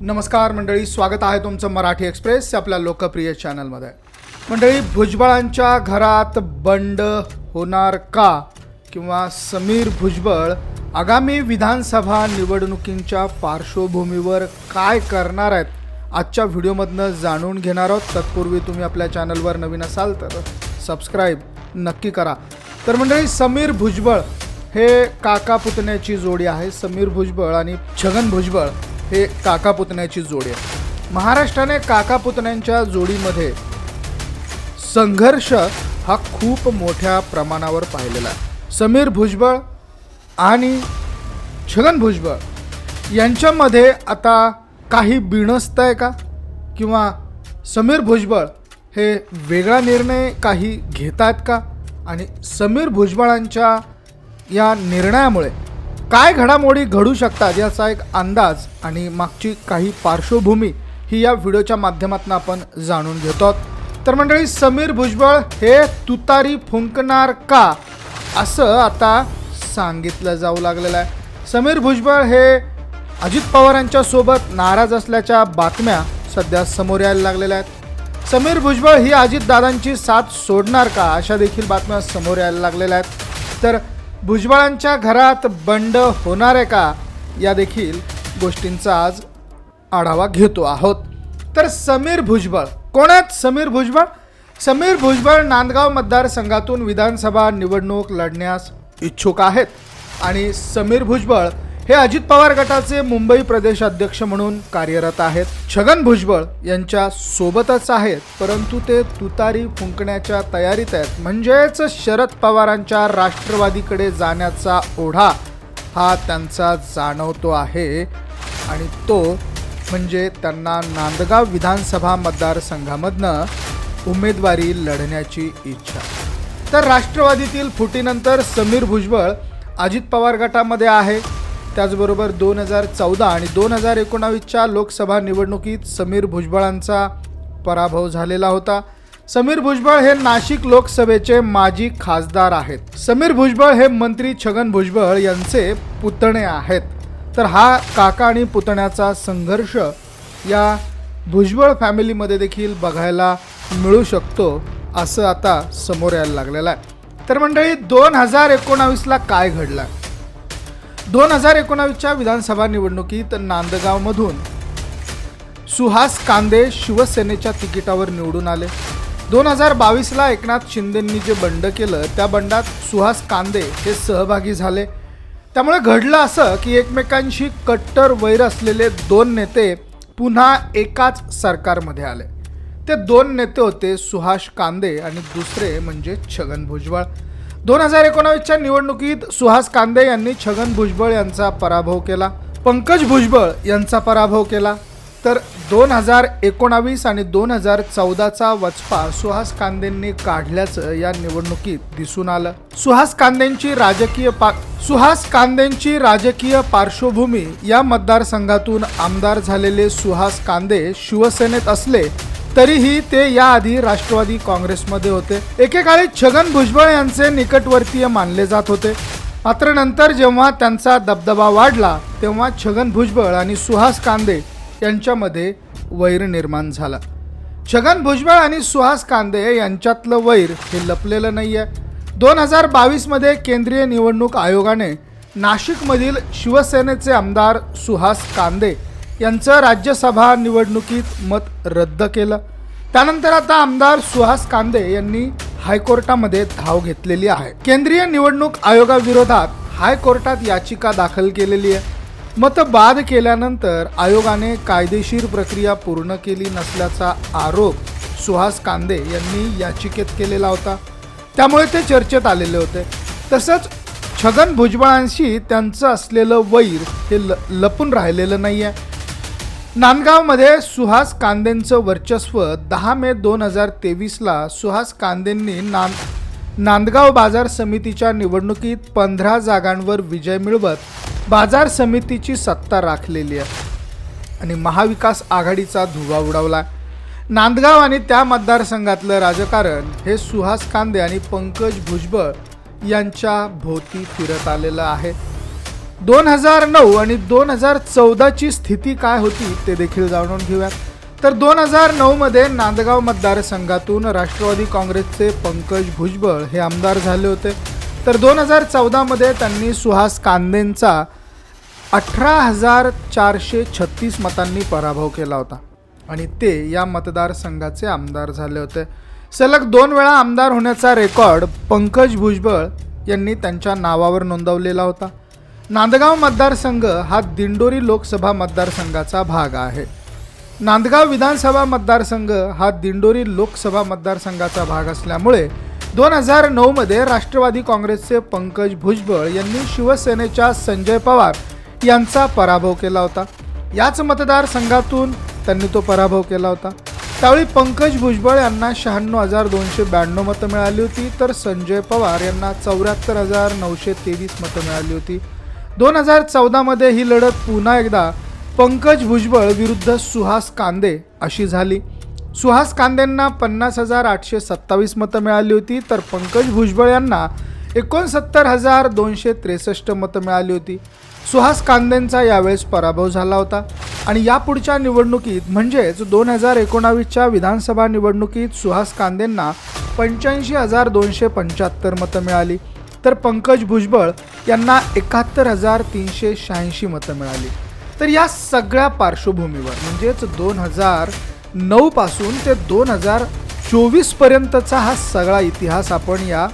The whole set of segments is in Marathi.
नमस्कार मंडळी स्वागत आहे तुमचं मराठी एक्सप्रेस आपल्या लोकप्रिय चॅनलमध्ये. मंडळी भुजबळांच्या घरात बंड होणार का? किंवा समीर भुजबळ आगामी विधानसभा निवडणुकींच्या पार्श्वभूमीवर काय करणार आहेत? आजच्या व्हिडिओमधनं जाणून घेणार आहोत. तत्पूर्वी तुम्ही आपल्या चॅनलवर नवीन असाल तर सबस्क्राईब नक्की करा. तर मंडळी समीर भुजबळ हे काका पुतण्याची जोडी आहे. समीर भुजबळ आणि छगन भुजबळ हे काका पुतण्याची जोडी आहे. महाराष्ट्राने काका पुतण्यांच्या जोडीमध्ये संघर्ष हा खूप मोठ्या प्रमाणावर पाहिलेला आहे. समीर भुजबळ आणि छगन भुजबळ यांच्यामध्ये आता काही बिणस्त आहे का? किंवा समीर भुजबळ हे वेगळा निर्णय काही घेत आहेत का? आणि समीर भुजबळांच्या या निर्णयामुळे काय घडामोडी घडू शकतात याचा एक अंदाज आणि मागची काही पार्श्वभूमी ही या व्हिडिओच्या माध्यमातून आपण जाणून घेतो. आहोत तर मंडळी समीर भुजबळ हे तुतारी फुंकणार का? असं आता सांगितलं जाऊ लागलेलं आहे. समीर भुजबळ हे अजित पवारांच्या सोबत नाराज असल्याच्या बातम्या सध्या समोर यायला लागलेल्या आहेत. समीर भुजबळ ही अजितदादांची साथ सोडणार का? अशा देखील बातम्या समोर यायला लागलेल्या आहेत. तर भुजबळांच्या घरात बंड होणार आहे का? या देखील गोष्टींचा आज आढावा घेतो आहोत. तर समीर भुजबळ कोण आहेत समीर भुजबळ? समीर भुजबळ नांदगाव मतदारसंघातून विधानसभा निवडणूक लढण्यास इच्छुक आहेत. आणि समीर भुजबळ हे अजित पवार गटाचे मुंबई प्रदेश अध्यक्ष म्हणून कार्यरत आहेत. छगन भुजबळ यांच्या सोबतच आहेत परंतु ते तुतारी फुंकण्याच्या तयारीत आहेत. म्हणजेच शरद पवारांच्या राष्ट्रवादीकडे जाण्याचा ओढा हा त्यांचा जाणवतो आहे. आणि तो म्हणजे त्यांना नांदगाव विधानसभा मतदारसंघामधनं उमेदवारी लढण्याची इच्छा. तर राष्ट्रवादीतील फुटीनंतर समीर भुजबळ अजित पवार गटामध्ये आहे. त्याचबरोबर दोन हजार चौदा आणि दोन हजार एकोणावीसच्या लोकसभा निवडणुकीत समीर भुजबळांचा पराभव झालेला होता. समीर भुजबळ हे नाशिक लोकसभेचे माजी खासदार आहेत. समीर भुजबळ हे मंत्री छगन भुजबळ यांचे पुतणे आहेत. तर हा काका आणि पुतण्याचा संघर्ष या भुजबळ फॅमिलीमध्ये देखील बघायला मिळू शकतो असं आता समोर यायला लागलेलं आहे. तर मंडळी दोन हजार एकोणावीसला काय घडलं? दोन हजार एकोणावीसच्या विधानसभा निवडणुकीत नांदगावमधून सुहास कांदे शिवसेनेच्या तिकिटावर निवडून आले. दोन हजार बावीसला एकनाथ शिंदेंनी जे बंड केलं त्या बंडात सुहास कांदे हे सहभागी झाले. त्यामुळे घडलं असं की एकमेकांशी कट्टर वैर असलेले दोन नेते पुन्हा एकाच सरकारमध्ये आले. ते दोन नेते होते सुहास कांदे आणि दुसरे म्हणजे छगन भुजबळ. दोन हजार एकोणावीसच्या निवडणुकीत सुहास कांदे यांनी छगन भुजबळ यांचा पराभव केला. पंकज भुजबळ यांचा पराभव केला. तर दोन हजार एकोणावीस आणि दोन हजार चौदाचा वचपा सुहास कांदेंनी काढल्याचं या निवडणुकीत दिसून आलं. सुहास कांदेंची राजकीय पा सुहास कांदेंची राजकीय पार्श्वभूमी या मतदारसंघातून आमदार झालेले सुहास कांदे शिवसेनेत असले तरीही ते याआधी राष्ट्रवादी काँग्रेसमध्ये होते. एकेकाळी छगन भुजबळ यांचे निकटवर्तीय मानले जात होते. मात्र नंतर जेव्हा त्यांचा दबदबा वाढला तेव्हा छगन भुजबळ आणि सुहास कांदे यांच्यामध्ये वैर निर्माण झाला. छगन भुजबळ आणि सुहास कांदे यांच्यातलं वैर हे लपलेलं नाही आहे दोन हजार बावीसमध्ये केंद्रीय निवडणूक आयोगाने नाशिकमधील शिवसेनेचे आमदार सुहास कांदे यांचं राज्यसभा निवडणुकीत मत रद्द केलं. त्यानंतर आता आमदार सुहास कांदे यांनी हायकोर्टामध्ये धाव घेतलेली आहे. केंद्रीय निवडणूक आयोगाविरोधात हायकोर्टात याचिका दाखल केलेली आहे. मत बाद केल्यानंतर आयोगाने कायदेशीर प्रक्रिया पूर्ण केली नसल्याचा आरोप सुहास कांदे यांनी याचिकेत केलेला होता. त्यामुळे ते चर्चेत आलेले होते. तसंच छगन भुजबळांशी त्यांचं असलेलं वैर हे ल लपून राहिलेलं नाही आहे नांदगावमध्ये सुहास कांदेंचं वर्चस्व दहा मे दोन हजार तेवीसला सुहास कांदेंनी नांद नांदगाव बाजार समितीच्या निवडणुकीत पंधरा जागांवर विजय मिळवत बाजार समितीची सत्ता राखलेली आहे. आणि महाविकास आघाडीचा धुवा उडवला नांदगाव आणि त्या मतदारसंघातलं राजकारण हे सुहास कांदे आणि पंकज भुजबळ यांच्या भोवती फिरत आलेलं आहे. दोन हजार नऊ आणि दोन हजार चौदाची स्थिती काय होती ते देखील जाणून घेऊयात. तर दोन हजार नऊमध्ये नांदगाव मतदारसंघातून राष्ट्रवादी काँग्रेसचे पंकज भुजबळ हे आमदार झाले होते. तर दोन हजार चौदामध्ये त्यांनी सुहास कांदेंचा अठरा हजार चारशे छत्तीस मतांनी पराभव केला होता. आणि ते या मतदारसंघाचे आमदार झाले होते. सलग दोन वेळा आमदार होण्याचा रेकॉर्ड पंकज भुजबळ यांनी त्यांच्या नावावर नोंदवलेला होता. नांदगाव मतदारसंघ हा दिंडोरी लोकसभा मतदारसंघाचा भाग आहे. नांदगाव विधानसभा मतदारसंघ हा दिंडोरी लोकसभा मतदारसंघाचा भाग असल्यामुळे दोन हजार नऊमध्ये राष्ट्रवादी काँग्रेसचे पंकज भुजबळ यांनी शिवसेनेच्या संजय पवार यांचा पराभव केला होता. याच मतदारसंघातून त्यांनी तो पराभव केला होता. त्यावेळी पंकज भुजबळ यांना शहाण्णव हजार दोनशे ब्याण्णव मतं मिळाली होती तर संजय पवार यांना चौऱ्याहत्तर हजार नऊशे तेवीस मतं मिळाली होती. दोन हजार चौदामध्ये ही लढत पुन्हा एकदा पंकज भुजबळ विरुद्ध सुहास कांदे अशी झाली. सुहास कांदेंना पन्नास हजार आठशे सत्तावीस मतं मिळाली होती तर पंकज भुजबळ यांना एकोणसत्तर हजार दोनशे त्रेसष्ट मतं मिळाली होती. सुहास कांदेंचा यावेळेस पराभव झाला होता. आणि यापुढच्या निवडणुकीत म्हणजेच दोन हजार एकोणावीसच्या विधानसभा निवडणुकीत सुहास कांदेंना पंच्याऐंशी हजार दोनशे पंच्याहत्तर मतं मिळाली. तर पंकज भुजबळ यांना एकाहत्तर हजार तीनशे शहाऐंशी मतं मिळाली. तर या सगळ्या पार्श्वभूमीवर म्हणजेच दोन हजार नऊ पासून ते दोन हजार चोवीस पर्यंतचा हा सगळा इतिहास आपण या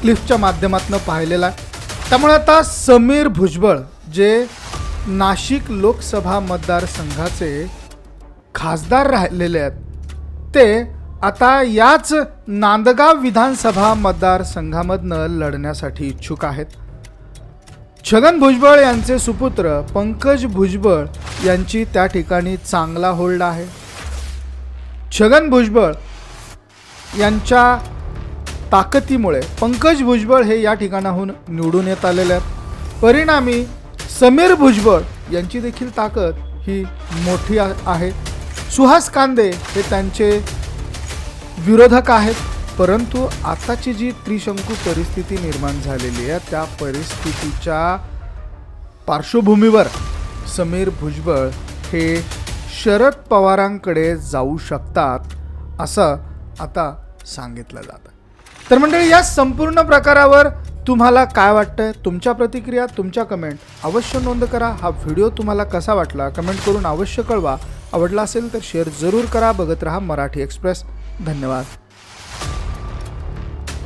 क्लिफच्या माध्यमातून पाहिलेला आहे. त्यामुळे आता समीर भुजबळ जे नाशिक लोकसभा मतदारसंघाचे खासदार राहिलेले आहेत ते आता याच नांदगाव विधानसभा मतदारसंघामधनं लढण्यासाठी इच्छुक आहेत. छगन भुजबळ यांचे सुपुत्र पंकज भुजबळ यांची त्या ठिकाणी चांगला होल्ड आहे. छगन भुजबळ यांच्या ताकदीमुळे पंकज भुजबळ हे या ठिकाणाहून निवडून येत आलेले आहेत. परिणामी समीर भुजबळ यांची देखील ताकद ही मोठी आहे. सुहास कांदे हे त्यांचे विरोधक आहेत परंतु आताची जी त्रिशंकू परिस्थिती निर्माण झालेली आहे त्या परिस्थितीच्या पार्श्वभूमीवर समीर भुजबळ हे शरद पवारांकडे जाऊ शकतात असं आता सांगितलं जातं तर मंडळी या संपूर्ण प्रकारावर तुम्हाला काय वाटतंय? तुमच्या प्रतिक्रिया तुमच्या कमेंट अवश्य नोंद करा. हा व्हिडिओ तुम्हाला कसा वाटला? कमेंट करून अवश्य कळवा. आवडला असेल तर शेअर जरूर करा. बघत रहा मराठी एक्सप्रेस धन्यवाद.